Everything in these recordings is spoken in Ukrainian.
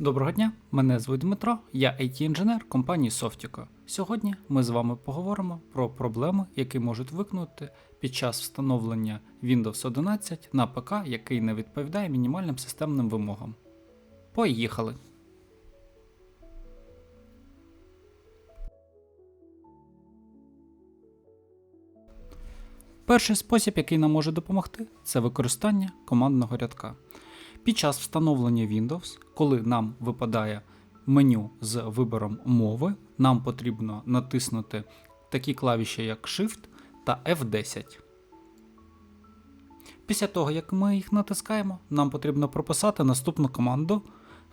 Доброго дня, мене звуть Дмитро, я IT-інженер компанії Softico. Сьогодні ми з вами поговоримо про проблеми, які можуть виникнути під час встановлення Windows 11 на ПК, який не відповідає мінімальним системним вимогам. Поїхали! Перший спосіб, який нам може допомогти, це використання командного рядка. Під час встановлення Windows, коли нам випадає меню з вибором мови, нам потрібно натиснути такі клавіші, як Shift та F10. Після того, як ми їх натискаємо, нам потрібно прописати наступну команду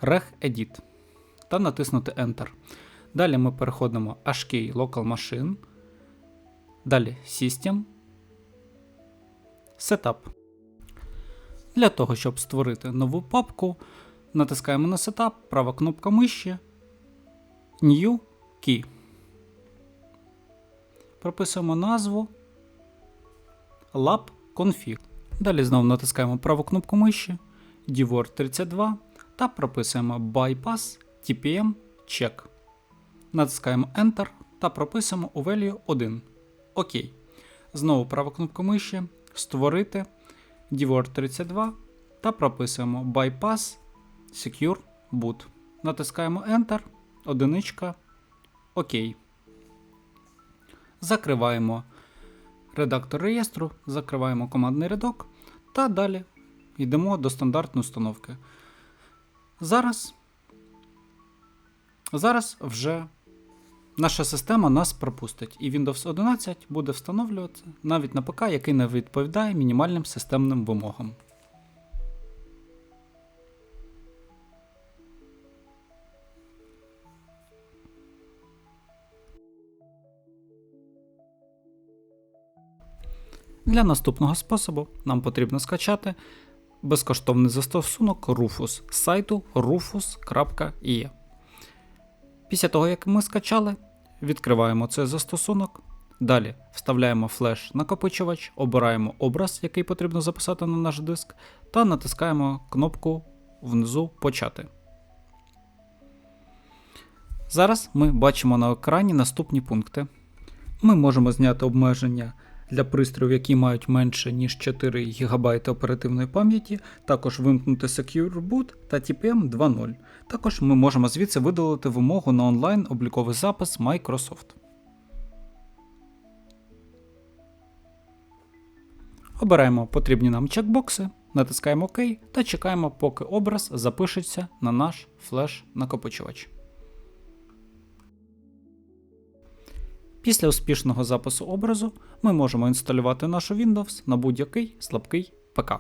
regedit та натиснути Enter. Далі ми переходимо HK Local Machine, далі System, Setup. Для того, щоб створити нову папку, натискаємо на Setup, права кнопка миші, New Key. Прописуємо назву Lab Config. Далі знову натискаємо праву кнопку миші, DWORD 32 та прописуємо Bypass TPM Check. Натискаємо Enter та прописуємо у value 1. ОК. Знову права кнопка миші, Створити. DWORD 32 та прописуємо Bypass Secure Boot. Натискаємо Enter, одиничка, ОК. Закриваємо редактор реєстру, закриваємо командний рядок та далі йдемо до стандартної установки. Зараз, Зараз вже наша система нас пропустить, і Windows 11 буде встановлюватися навіть на ПК, який не відповідає мінімальним системним вимогам. Для наступного способу нам потрібно скачати безкоштовний застосунок Rufus з сайту rufus.ie. Після того, як ми скачали, відкриваємо цей застосунок. Далі вставляємо флеш-накопичувач, обираємо образ, який потрібно записати на наш диск, та натискаємо кнопку внизу Почати. Зараз ми бачимо на екрані наступні пункти. Ми можемо зняти обмеження для пристроїв, які мають менше, ніж 4 ГБ оперативної пам'яті, також вимкнути Secure Boot та TPM 2.0. Також ми можемо звідси видалити вимогу на онлайн обліковий запис Microsoft. Обираємо потрібні нам чекбокси, натискаємо ОК та чекаємо, поки образ запишеться на наш флеш-накопичувач. Після успішного запису образу ми можемо інсталювати нашу Windows на будь-який слабкий ПК.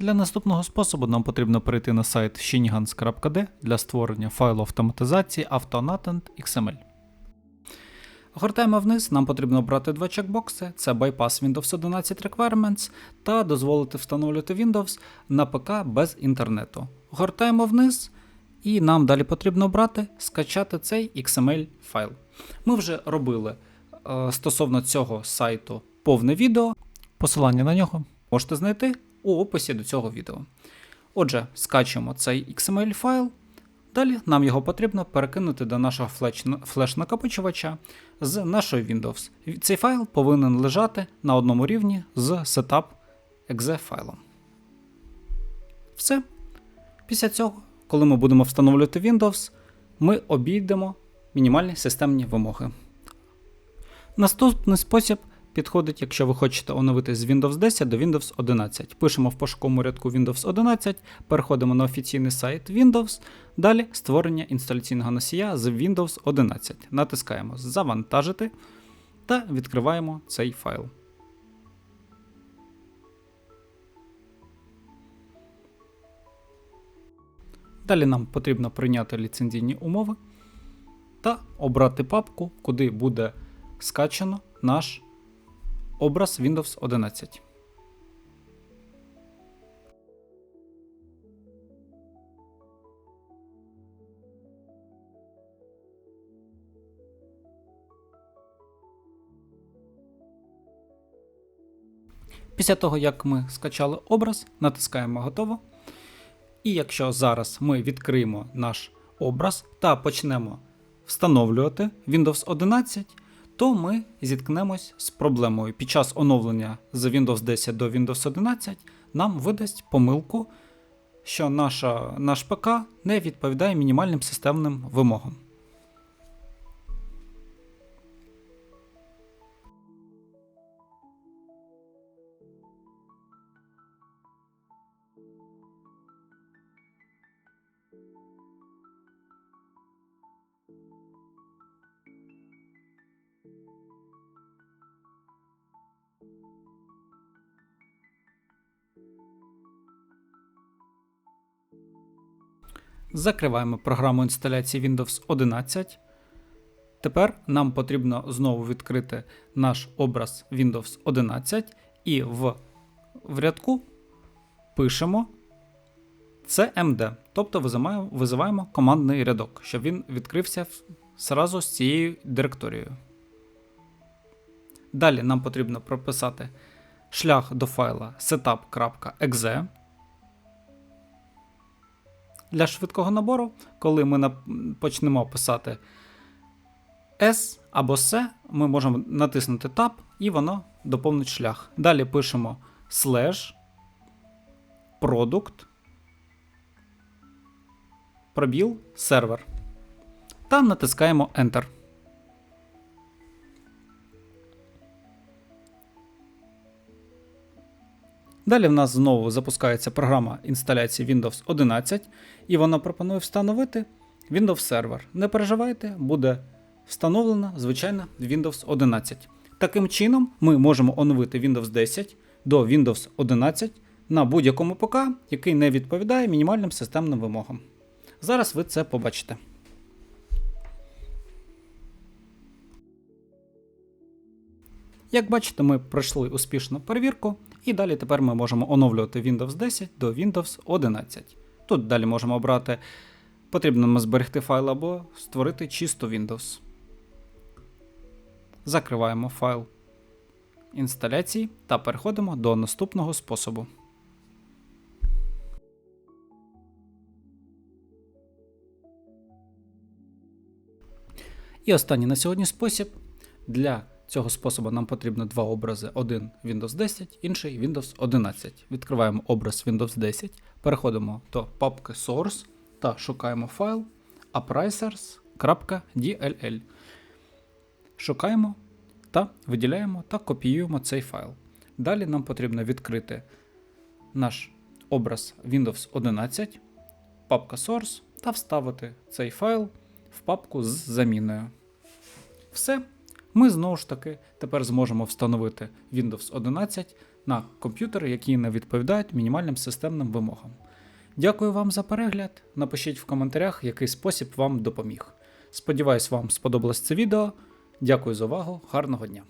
Для наступного способу нам потрібно перейти на сайт shinigans.d для створення файлу автоматизації AutoNatant XML. Гортаємо вниз, нам потрібно обрати два чекбокси: це Bypass Windows 11 Requirements та дозволити встановлювати Windows на ПК без інтернету. Гортаємо вниз, і нам далі потрібно обрати скачати цей XML файл. Ми вже робили е, стосовно цього сайту повне відео. Посилання на нього можете знайти у описі до цього відео. Отже, скачуємо цей XML файл. Далі нам його потрібно перекинути до нашого флеш-накопичувача з нашої Windows. Цей файл повинен лежати на одному рівні з setup.exe файлом. Все. Після цього, коли ми будемо встановлювати Windows, ми обійдемо мінімальні системні вимоги. Наступний спосіб підходить, якщо ви хочете оновити з Windows 10 до Windows 11. Пишемо в пошуковому рядку Windows 11, переходимо на офіційний сайт Windows, далі створення інсталяційного носія з Windows 11. Натискаємо Завантажити та відкриваємо цей файл. Далі нам потрібно прийняти ліцензійні умови та обрати папку, куди буде скачано наш образ Windows 11. Після того, як ми скачали образ, натискаємо Готово. І якщо зараз ми відкриємо наш образ та почнемо встановлювати Windows 11, то ми зіткнемось з проблемою. Під час оновлення з Windows 10 до Windows 11 нам видасть помилку, що наша, наш ПК не відповідає мінімальним системним вимогам. Закриваємо програму інсталяції Windows 11. Тепер нам потрібно знову відкрити наш образ Windows 11 і в, рядку пишемо CMD, тобто визиваємо, визиваємо командний рядок, щоб він відкрився зразу з цією директорією. Далі нам потрібно прописати шлях до файла setup.exe. Для швидкого набору, коли ми почнемо писати S або C, ми можемо натиснути Tab і воно доповнить шлях. Далі пишемо slash product пробіл сервер та натискаємо Enter. Далі в нас знову запускається програма інсталяції Windows 11, і вона пропонує встановити Windows Server. Не переживайте, буде встановлена звичайна Windows 11. Таким чином, ми можемо оновити Windows 10 до Windows 11 на будь-якому ПК, який не відповідає мінімальним системним вимогам. Зараз ви це побачите. Як бачите, ми пройшли успішну перевірку, і далі тепер ми можемо оновлювати Windows 10 до Windows 11. Тут далі можемо обрати, потрібно нам зберегти файл або створити чисто Windows. Закриваємо файл інсталяції та переходимо до наступного способу. І останній на сьогодні спосіб для цього способу нам потрібно два образи: один Windows 10, інший Windows 11. Відкриваємо образ Windows 10, переходимо до папки Source та шукаємо файл appricers.dll. Шукаємо та виділяємо та копіюємо цей файл. Далі нам потрібно відкрити наш образ Windows 11, папка Source та вставити цей файл в папку з заміною. Все. Ми знову ж таки тепер зможемо встановити Windows 11 на комп'ютери, які не відповідають мінімальним системним вимогам. Дякую вам за перегляд. Напишіть в коментарях, який спосіб вам допоміг. Сподіваюсь, вам сподобалось це відео. Дякую за увагу, гарного дня!